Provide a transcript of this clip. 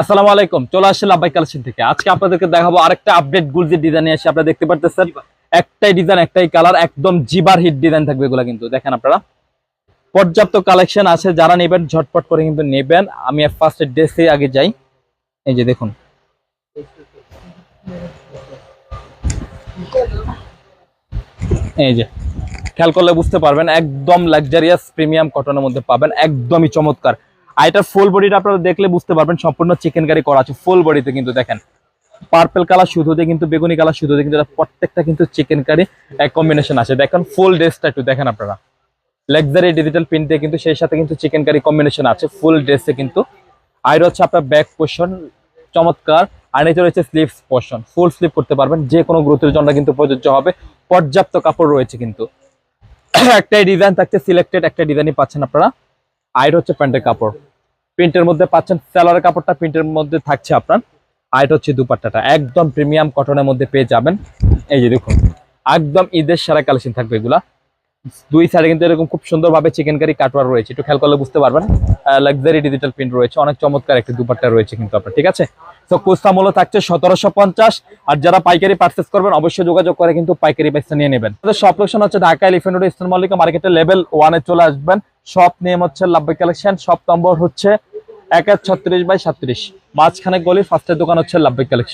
আসসালামু আলাইকুম চলে আসছে লাভবাই কালেকশন থেকে। আজকে আপনাদেরকে দেখাবো আরেকটা আপডেট গুলজির ডিজাইন এসে আপনারা দেখতে পারতেছেন। একটাই ডিজাইন একটাই কালার একদম জিবার হিট ডিজাইন থাকবে এগুলো কিন্তু। দেখেন আপনারা। পর্যাপ্ত কালেকশন আছে যারা নেবেন ঝটপট করে কিন্তু নেবেন। আমি ফার্স্ট ড্রেসে আগে যাই। এই যে দেখুন। এই যে। খেয়াল করলে বুঝতে পারবেন একদম লাক্সারিয়াস প্রিমিয়াম কটনের মধ্যে পাবেন। একদমই চমৎকার। আর এটা ফুল বডিটা আপনারা দেখলে বুঝতে পারবেন, সম্পূর্ণ চিকেন কারি করা আছে ফুল বডিতে কিন্তু দেখেন। পার্পল কালার শুধুতে কিন্তু বেগুনি কালার শুধুতে কিন্তু প্রত্যেকটা কিন্তু চিকেন কারি কম্বিনেশন আছে। দেখেন ফুল ড্রেসটা একটু দেখেন আপনারা। লাক্সারি ডিজিটাল প্রিন্ট দিয়ে কিন্তু সেই সাথে কিন্তু চিকেন কারি কম্বিনেশন আছে ফুল ড্রেসে কিন্তু। আর হচ্ছে আপনার ব্যাক পোর্শন চমৎকার। আর নিচে রয়েছে স্লিভস পোর্শন ফুল স্লিভ করতে পারবেন, যে কোনো গ্রোথের জন্য কিন্তু প্রযোজ্য হবে। পর্যাপ্ত কাপড় রয়েছে কিন্তু। একটাই ডিজাইন থাকছে সিলেক্টেড একটা ডিজাইনই পাচ্ছেন আপনারা। আইট হচ্ছে প্যান্টের কাপড়। প্রিন্টের মধ্যে পাচ্ছেন সেলার কাপড়টা প্রিন্টের মধ্যে থাকছে আপনার আইট হচ্ছে দুপাট্টাটা। একদম প্রিমিয়াম কটনের মধ্যে পেয়ে যাবেন। এই যে দেখুন, একদম ঈদের সেরা কালেকশন থাকবে এগুলা। দুই সাইডে কিন্তু এরকম খুব সুন্দরভাবে চিকেন কারি কাটওয়ার রয়েছে। একটু খেয়াল করলে বুঝতে পারবেন। লাক্সারি ডিজিটাল প্রিন্ট রয়েছে। অনেক চমৎকার একটি দুপাট্টা রয়েছে কিন্তু আপনার, ঠিক আছে? তো কুস্তা মূল্য থাকছে সতেরোশো পঞ্চাশ। আর যারা পাইকারি পার্চেস করবেন, অবশ্যই যোগাযোগ করে কিন্তু পাইকারি পয়সা নিয়ে নেবেন। আমাদের শপ লোকেশন হচ্ছে Dhaka elephant road eastern Mallika মার্কেটের লেভেল ওয়ানে চলে আসবেন। সব নেম হচ্ছে লাভবাই কালেকশন শপ নম্বর হচ্ছে এক এক ছত্রিশ বাই সাত্রিশ। মাঝখানে গলির ফার্স্টের দোকান হচ্ছে লাভবাই কালেকশন